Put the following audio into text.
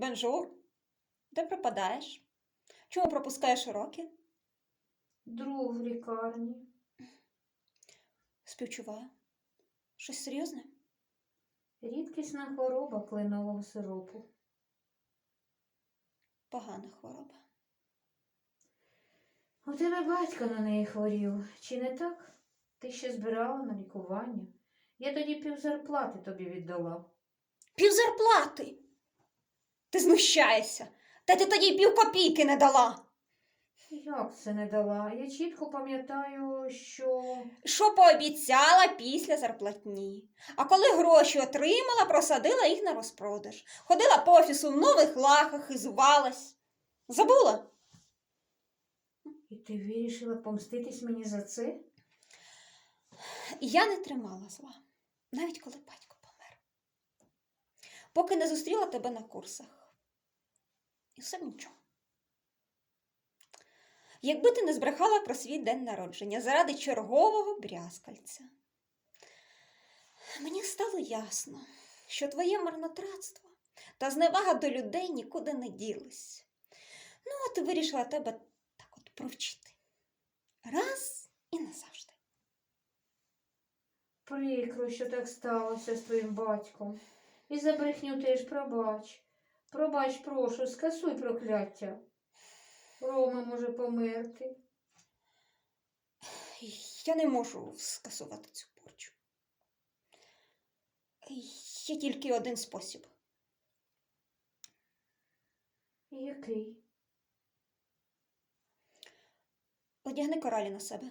Бенжур, де пропадаєш? Чому пропускаєш уроки? Друг в лікарні. Співчуваю. Щось серйозне? Рідкісна хвороба кленового сиропу. Погана хвороба. У тебе батько на неї хворів. Чи не так? Ти ще збирала на лікування. Я тоді півзарплати тобі віддала. Півзарплати. Ти знущаєшся. Та ти тоді пів копійки не дала. Як це не дала? Я чітко пам'ятаю, що. Що пообіцяла після зарплатні. А коли гроші отримала, просадила їх на розпродаж. Ходила по офісу в нових лахах, хизувалась. Забула? І ти вирішила помститись мені за це? Я не тримала зла, навіть коли батько помер. Поки не зустріла тебе на курсах. І все нічого. Якби ти не збрехала про свій день народження заради чергового брязкальця. Мені стало ясно, що твоє марнотратство та зневага до людей нікуди не ділись. Ну, от і вирішила тебе так от провчити. Раз і назавжди. Прикро, що так сталося з твоїм батьком. І за брехню теж пробач. Пробач, прошу, скасуй прокляття. Рома може померти. Я не можу скасувати цю порчу. Є тільки один спосіб. Який? Одягни коралі на себе.